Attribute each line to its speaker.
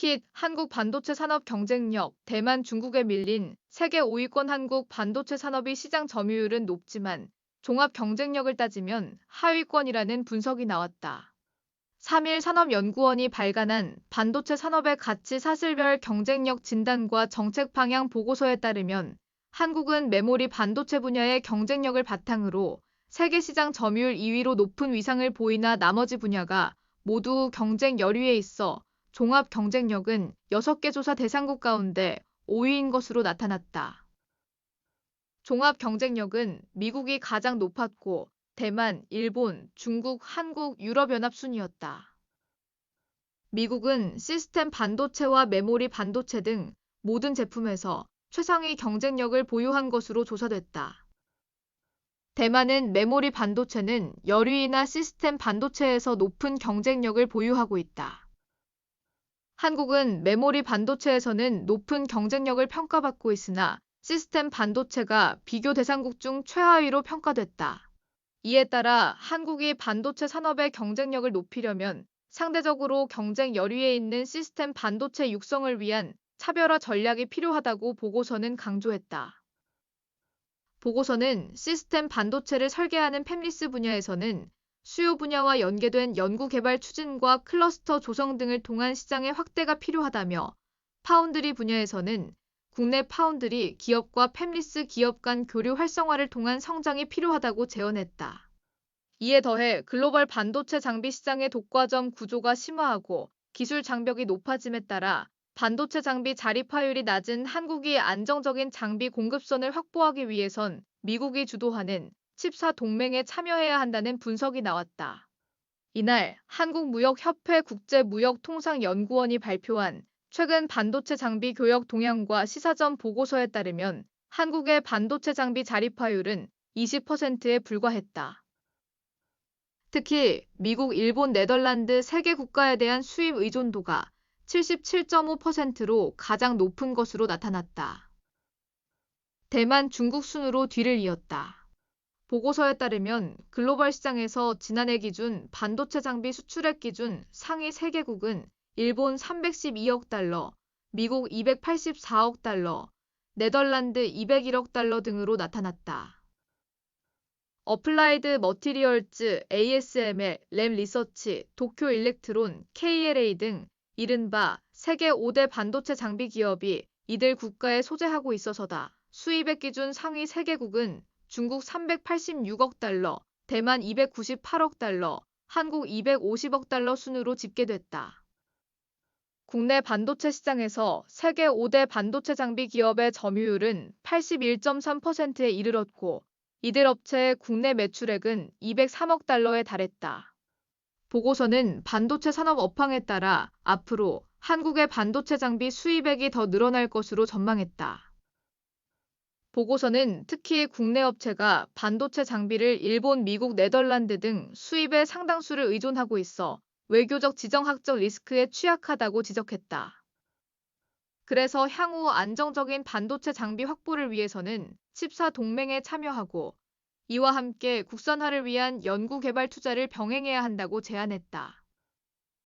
Speaker 1: 특히 한국 반도체 산업 경쟁력, 대만, 중국에 밀린 세계 5위권 한국 반도체 산업의 시장 점유율은 높지만 종합 경쟁력을 따지면 하위권이라는 분석이 나왔다. 3일 산업연구원이 발간한 반도체 산업의 가치 사슬별 경쟁력 진단과 정책 방향 보고서에 따르면 한국은 메모리 반도체 분야의 경쟁력을 바탕으로 세계 시장 점유율 2위로 높은 위상을 보이나 나머지 분야가 모두 경쟁 열위에 있어 종합 경쟁력은 6개 조사 대상국 가운데 5위인 것으로 나타났다. 종합 경쟁력은 미국이 가장 높았고 대만, 일본, 중국, 한국, 유럽연합 순이었다. 미국은 시스템 반도체와 메모리 반도체 등 모든 제품에서 최상위 경쟁력을 보유한 것으로 조사됐다. 대만은 메모리 반도체는 열위이나 시스템 반도체에서 높은 경쟁력을 보유하고 있다. 한국은 메모리 반도체에서는 높은 경쟁력을 평가받고 있으나 시스템 반도체가 비교 대상국 중 최하위로 평가됐다. 이에 따라 한국이 반도체 산업의 경쟁력을 높이려면 상대적으로 경쟁 열위에 있는 시스템 반도체 육성을 위한 차별화 전략이 필요하다고 보고서는 강조했다. 보고서는 시스템 반도체를 설계하는 팹리스 분야에서는 수요 분야와 연계된 연구 개발 추진과 클러스터 조성 등을 통한 시장의 확대가 필요하다며 파운드리 분야에서는 국내 파운드리 기업과 팹리스 기업 간 교류 활성화를 통한 성장이 필요하다고 제언했다. 이에 더해 글로벌 반도체 장비 시장의 독과점 구조가 심화하고 기술 장벽이 높아짐에 따라 반도체 장비 자립화율이 낮은 한국이 안정적인 장비 공급선을 확보하기 위해선 미국이 주도하는 칩사 동맹에 참여해야 한다는 분석이 나왔다. 이날 한국무역협회 국제무역통상연구원이 발표한 최근 반도체 장비 교역 동향과 시사점 보고서에 따르면 한국의 반도체 장비 자립화율은 20%에 불과했다. 특히 미국, 일본, 네덜란드 세개 국가에 대한 수입 의존도가 77.5%로 가장 높은 것으로 나타났다. 대만, 중국 순으로 뒤를 이었다. 보고서에 따르면 글로벌 시장에서 지난해 기준 반도체 장비 수출액 기준 상위 3개국은 일본 312억 달러, 미국 284억 달러, 네덜란드 201억 달러 등으로 나타났다. 어플라이드 머티리얼즈, ASML, 램 리서치, 도쿄 일렉트론, KLA 등 이른바 세계 5대 반도체 장비 기업이 이들 국가에 소재하고 있어서다. 수입액 기준 상위 3개국은 중국 386억 달러, 대만 298억 달러, 한국 250억 달러 순으로 집계됐다. 국내 반도체 시장에서 세계 5대 반도체 장비 기업의 점유율은 81.3%에 이르렀고 이들 업체의 국내 매출액은 203억 달러에 달했다. 보고서는 반도체 산업 업황에 따라 앞으로 한국의 반도체 장비 수입액이 더 늘어날 것으로 전망했다. 보고서는 특히 국내 업체가 반도체 장비를 일본, 미국, 네덜란드 등 수입의 상당수를 의존하고 있어 외교적 지정학적 리스크에 취약하다고 지적했다. 그래서 향후 안정적인 반도체 장비 확보를 위해서는 칩사 동맹에 참여하고 이와 함께 국산화를 위한 연구 개발 투자를 병행해야 한다고 제안했다.